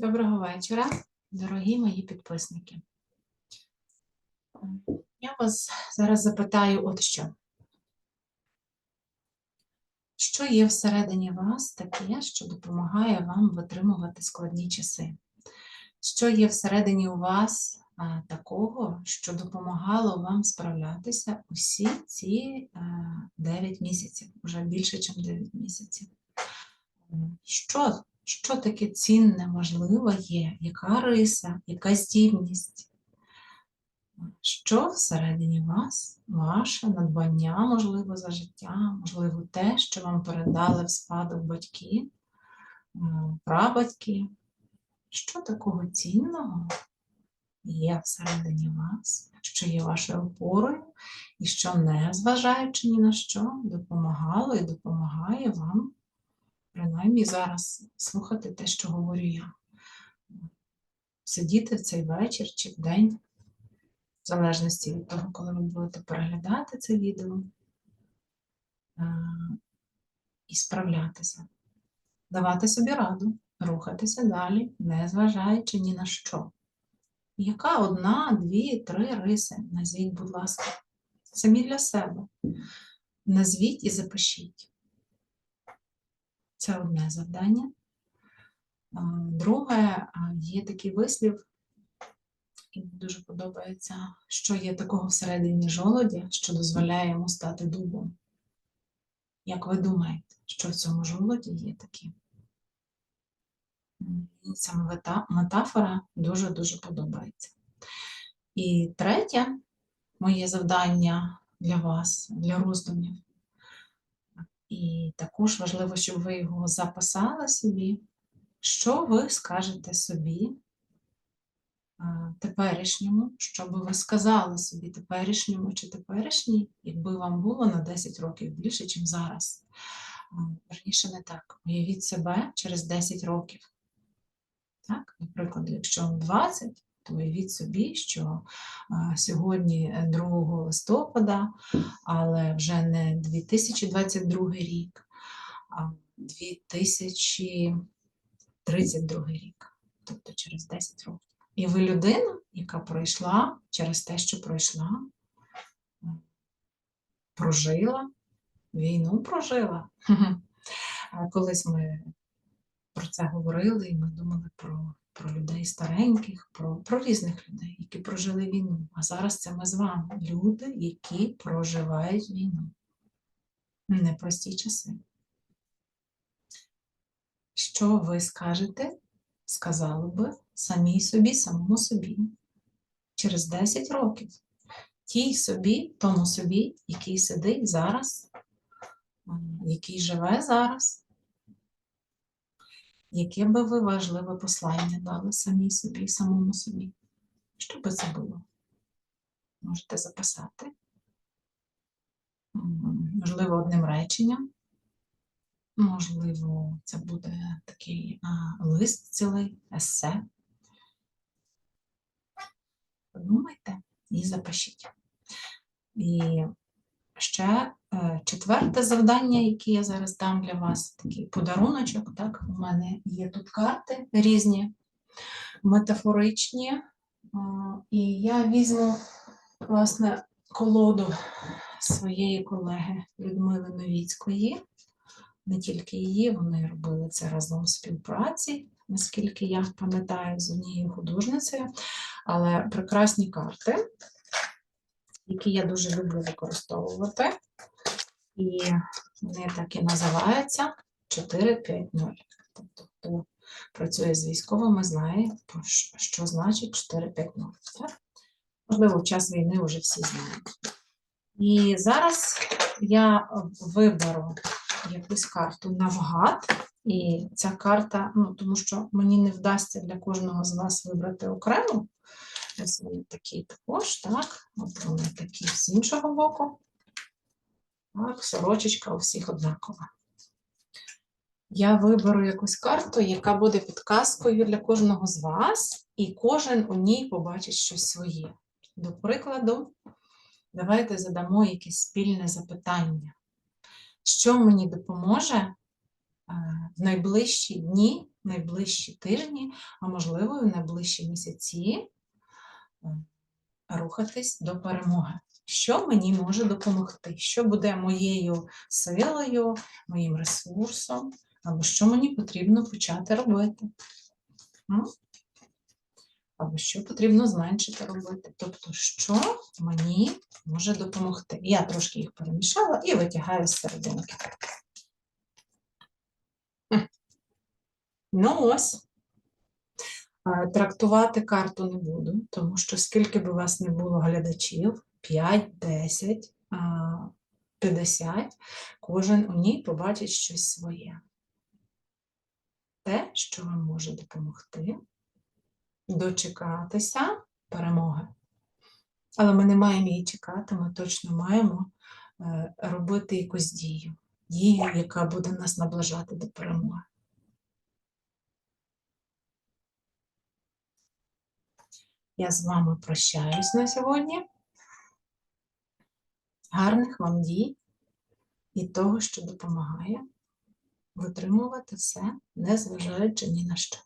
Доброго вечора, дорогі мої підписники. Я вас зараз запитаю от що. Що є всередині вас таке, що допомагає вам витримувати складні часи? Що є всередині у вас такого, що допомагало вам справлятися усі ці а, 9 місяців, вже більше, ніж 9 місяців? Що, що таке цінне, важливе є? Яка риса, яка здібність? Що всередині вас, ваше надбання, можливо, за життя, можливо, те, що вам передали в спадок батьки, прабатьки? Що такого цінного є всередині вас, що є вашою опорою, і що, не зважаючи ні на що, допомагало і допомагає вам, принаймні зараз слухати те, що говорю я. Сидіти в цей вечір чи в день, в залежності від того, коли ви будете переглядати це відео, е, і справлятися, давати собі раду, рухатися далі, не зважаючи ні на що. Яка одна, дві, три риси? Назвіть, будь ласка, самі для себе. Назвіть і запишіть. Це одне завдання. Друге, є такий вислів, який мені дуже подобається, що є такого всередині жолоді, що дозволяє йому стати дубом. Як ви думаєте, що в цьому жолоді є таке? Ця метафора дуже-дуже подобається. І третє моє завдання для вас, для роздумів. Також важливо, щоб ви його записали собі. Що ви скажете собі теперішньому, що би ви сказали собі теперішньому чи теперішній, якби вам було на 10 років більше, ніж зараз. Верніше не так. Уявіть себе через 10 років. Так? Наприклад, якщо вам 20, то уявіть собі, що сьогодні е, 2 листопада, але вже не 2022 рік, а 2032 рік, тобто через 10 років. І ви людина, яка пройшла через те, що пройшла, прожила, війну прожила. Колись ми про це говорили, і ми думали про, про людей стареньких, про, про різних людей, які прожили війну. А зараз це ми з вами, люди, які проживають війну. Непрості часи. Що ви скажете, сказали би самій собі, самому собі через 10 років? Тій собі, тому собі, який сидить зараз, який живе зараз, яке би ви важливе послання дали самій собі, самому собі? Що би це було? Можете записати. Можливо, одним реченням. Можливо, це буде такий а, лист цілий, есе. Подумайте і запишіть. І ще е, четверте завдання, яке я зараз дам для вас, такий подаруночок. Так? У мене є тут карти різні, метафоричні. І я візьму, власне, колоду своєї колеги Людмили Новіцької. Не тільки її, вони робили це разом в співпраці, наскільки я пам'ятаю, з однією художницею. Але прекрасні карти, які я дуже люблю використовувати. І вони так і називаються 4-5-0. Тобто, хто працює з військовими, знає, що- значить 4-5-0. Так? Можливо, в час війни вже всі знають. І зараз я виберу якусь карту навгад. І ця карта, ну, тому що мені не вдасться для кожного з вас вибрати окремо. Вони такі також, так. От вони такі з іншого боку. Так, сорочечка у всіх однакова. Я виберу якусь карту, яка буде підказкою для кожного з вас, і кожен у ній побачить щось своє. До прикладу, давайте задамо якесь спільне запитання. Що мені допоможе е, в найближчі дні найближчі тижні, а можливо, в найближчі місяці рухатись до перемоги. Що мені може допомогти? Що буде моєю силою, моїм ресурсом, або що мені потрібно почати робити? Або що потрібно зменшити робити? Тобто, що мені може допомогти? Я трошки їх перемішала і витягаю з серединки. Ну ось. Е, Трактувати карту не буду, тому що скільки б у вас не було глядачів, 5, 10, 50, кожен у ній побачить щось своє. Те, що вам може допомогти дочекатися перемоги. Але ми не маємо її чекати, ми точно маємо е, робити якусь дію. Дію, яка буде нас наближати до перемоги. Я з вами прощаюсь на сьогодні. Гарних вам дій і того, що допомагає витримувати все, незважаючи ні на що.